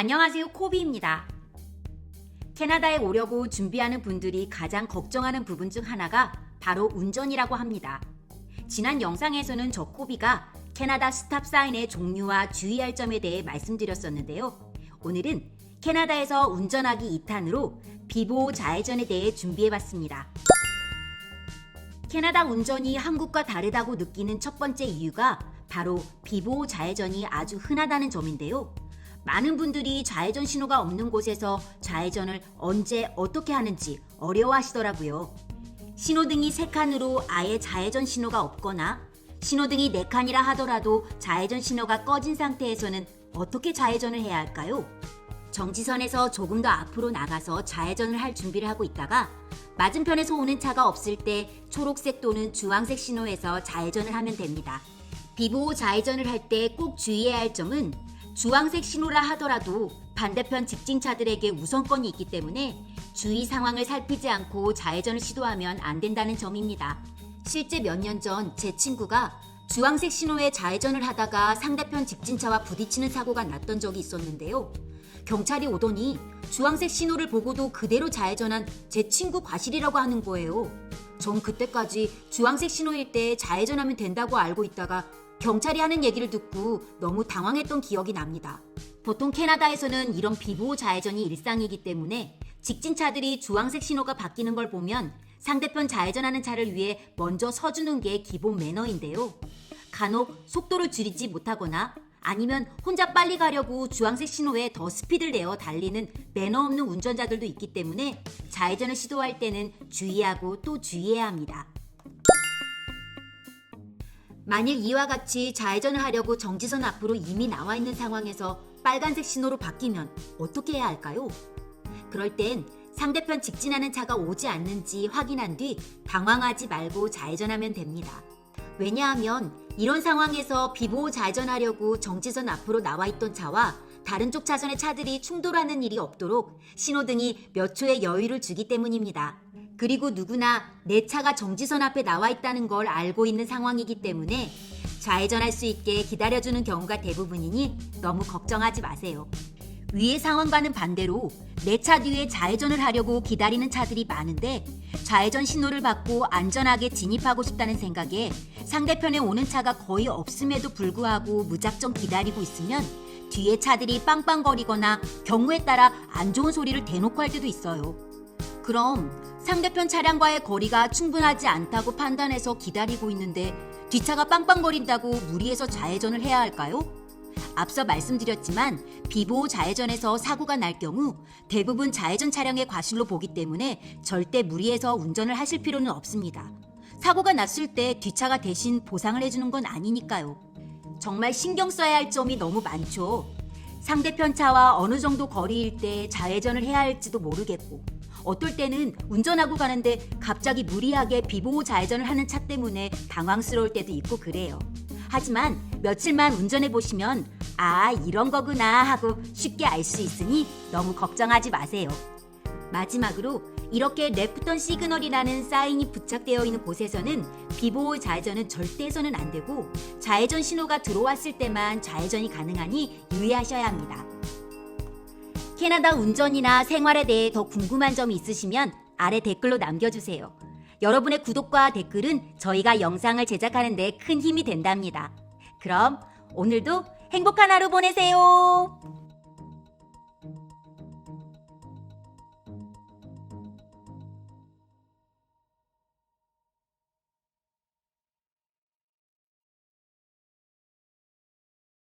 안녕하세요. 코비입니다. 캐나다에 오려고 준비하는 분들이 가장 걱정하는 부분 중 하나가 바로 운전이라고 합니다. 지난 영상에서는 저 코비가 캐나다 스탑 사인의 종류와 주의할 점에 대해 말씀드렸었는데요. 오늘은 캐나다에서 운전하기 2탄으로 비보호 좌회전에 대해 준비해봤습니다. 캐나다 운전이 한국과 다르다고 느끼는 첫 번째 이유가 바로 비보호 좌회전이 아주 흔하다는 점인데요. 많은 분들이 좌회전 신호가 없는 곳에서 좌회전을 언제 어떻게 하는지 어려워하시더라고요. 신호등이 세 칸으로 아예 좌회전 신호가 없거나 신호등이 네 칸이라 하더라도 좌회전 신호가 꺼진 상태에서는 어떻게 좌회전을 해야 할까요? 정지선에서 조금 더 앞으로 나가서 좌회전을 할 준비를 하고 있다가 맞은편에서 오는 차가 없을 때 초록색 또는 주황색 신호에서 좌회전을 하면 됩니다. 비보호 좌회전을 할 때 꼭 주의해야 할 점은 주황색 신호라 하더라도 반대편 직진차들에게 우선권이 있기 때문에 주위 상황을 살피지 않고 좌회전을 시도하면 안 된다는 점입니다. 실제 몇 년 전 제 친구가 주황색 신호에 좌회전을 하다가 상대편 직진차와 부딪히는 사고가 났던 적이 있었는데요. 경찰이 오더니 주황색 신호를 보고도 그대로 좌회전한 제 친구 과실이라고 하는 거예요. 전 그때까지 주황색 신호일 때 좌회전하면 된다고 알고 있다가 경찰이 하는 얘기를 듣고 너무 당황했던 기억이 납니다. 보통 캐나다에서는 이런 비보호 좌회전이 일상이기 때문에 직진차들이 주황색 신호가 바뀌는 걸 보면 상대편 좌회전하는 차를 위해 먼저 서주는 게 기본 매너인데요. 간혹 속도를 줄이지 못하거나 아니면 혼자 빨리 가려고 주황색 신호에 더 스피드를 내어 달리는 매너 없는 운전자들도 있기 때문에 좌회전을 시도할 때는 주의하고 또 주의해야 합니다. 만일 이와 같이 좌회전을 하려고 정지선 앞으로 이미 나와 있는 상황에서 빨간색 신호로 바뀌면 어떻게 해야 할까요? 그럴 땐 상대편 직진하는 차가 오지 않는지 확인한 뒤 당황하지 말고 좌회전하면 됩니다. 왜냐하면 이런 상황에서 비보호 좌회전하려고 정지선 앞으로 나와 있던 차와 다른 쪽 차선의 차들이 충돌하는 일이 없도록 신호등이 몇 초의 여유를 주기 때문입니다. 그리고 누구나 내 차가 정지선 앞에 나와 있다는 걸 알고 있는 상황이기 때문에 좌회전할 수 있게 기다려주는 경우가 대부분이니 너무 걱정하지 마세요. 위의 상황과는 반대로 내 차 뒤에 좌회전을 하려고 기다리는 차들이 많은데 좌회전 신호를 받고 안전하게 진입하고 싶다는 생각에 상대편에 오는 차가 거의 없음에도 불구하고 무작정 기다리고 있으면 뒤에 차들이 빵빵거리거나 경우에 따라 안 좋은 소리를 대놓고 할 때도 있어요. 그럼 상대편 차량과의 거리가 충분하지 않다고 판단해서 기다리고 있는데 뒷차가 빵빵거린다고 무리해서 좌회전을 해야 할까요? 앞서 말씀드렸지만 비보호 좌회전에서 사고가 날 경우 대부분 좌회전 차량의 과실로 보기 때문에 절대 무리해서 운전을 하실 필요는 없습니다. 사고가 났을 때 뒷차가 대신 보상을 해주는 건 아니니까요. 정말 신경 써야 할 점이 너무 많죠. 상대편 차와 어느 정도 거리일 때 좌회전을 해야 할지도 모르겠고 어떨 때는 운전하고 가는데 갑자기 무리하게 비보호 좌회전을 하는 차 때문에 당황스러울 때도 있고 그래요. 하지만 며칠만 운전해 보시면 아 이런 거구나 하고 쉽게 알 수 있으니 너무 걱정하지 마세요. 마지막으로 이렇게 레프턴 시그널이라는 사인이 부착되어 있는 곳에서는 비보호 좌회전은 절대 해서는 안 되고 좌회전 신호가 들어왔을 때만 좌회전이 가능하니 유의하셔야 합니다. 캐나다 운전이나 생활에 대해 더 궁금한 점이 있으시면 아래 댓글로 남겨주세요. 여러분의 구독과 댓글은 저희가 영상을 제작하는 데 큰 힘이 된답니다. 그럼 오늘도 행복한 하루 보내세요.